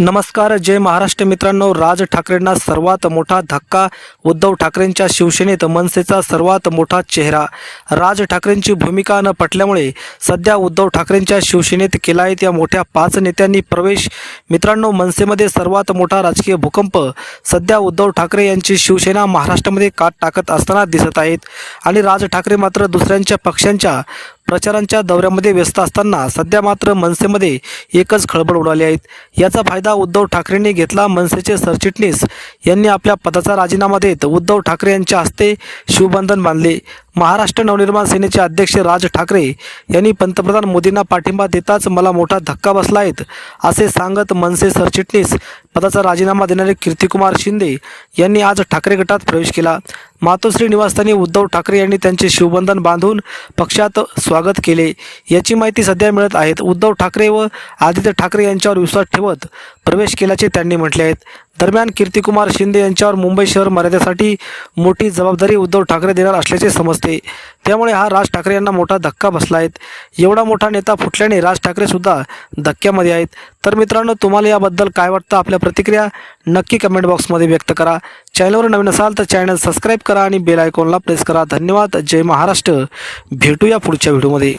नमस्कार जय महाराष्ट्र मित्रांनो. राज ठाकरेंना सर्वात मोठा धक्का उद्धव ठाकरेंच्या शिवसेनेत मनसेचा सर्वात मोठा चेहरा. राज ठाकरेंची भूमिका न पटल्यामुळे सध्या उद्धव ठाकरेंच्या शिवसेनेत केला आहे त्या मोठ्या पाच नेत्यांनी प्रवेश. मित्रांनो मनसेमध्ये सर्वात मोठा राजकीय भूकंप सध्या उद्धव ठाकरे यांची शिवसेना महाराष्ट्रामध्ये काट टाकत असताना दिसत आहेत. आणि राज ठाकरे मात्र दुसऱ्यांच्या पक्षांच्या प्रचारांच्या दौऱ्यामध्ये व्यस्त असताना सध्या मात्र मनसेमध्ये एकच खळबळ उडाली आहेत याचा फायदा उद्धव ठाकरेंनी घेतला मनसेचे सरचिटणीस. यांनी आपल्या पदाचा राजीनामा देत उद्धव ठाकरे यांच्या हस्ते शिवबंधन बांधले महाराष्ट्र नवनिर्माण सेनेचे अध्यक्ष राज ठाकरे यांनी पंतप्रधान मोदींना पाठिंबा देताच मला मोठा धक्का बसला आहेत असे सांगत मनसे सरचिटणीस. पदाचा राजीनामा देणारे कीर्तिकुमार शिंदे यांनी आज ठाकरे गटात प्रवेश केला. मातोश्री निवासस्थानी उद्धव ठाकरे यांनी त्यांचे शिवबंधन बांधून पक्षात स्वागत केले. याची माहिती सध्या मिळत आहेत. उद्धव ठाकरे व आदित्य ठाकरे यांच्यावर विश्वास ठेवत प्रवेश केल्याचे त्यांनी म्हटले आहेत. दरम्यान कीर्तिकुमार शिंदे यांच्यावर मुंबई शहर मर्यादेसाठी मोठी जबाबदारी उद्धव ठाकरे देणार असल्याचे समजते. त्यामुळे हा राज ठाकरे यांना मोठा धक्का बसला आहे. एवढा मोठा नेता फुटल्याने राज ठाकरेसुद्धा धक्क्यामध्ये आहेत. तर मित्रांनो तुम्हाला याबद्दल काय वाटतं? आपल्या प्रतिक्रिया नक्की कमेंट बॉक्समध्ये व्यक्त करा. चॅनलवर नवीन असाल तर चॅनल सबस्क्राईब करा आणि बेल आयकॉनला प्रेस करा. धन्यवाद. जय महाराष्ट्र. भेटूया पुढच्या व्हिडिओमध्ये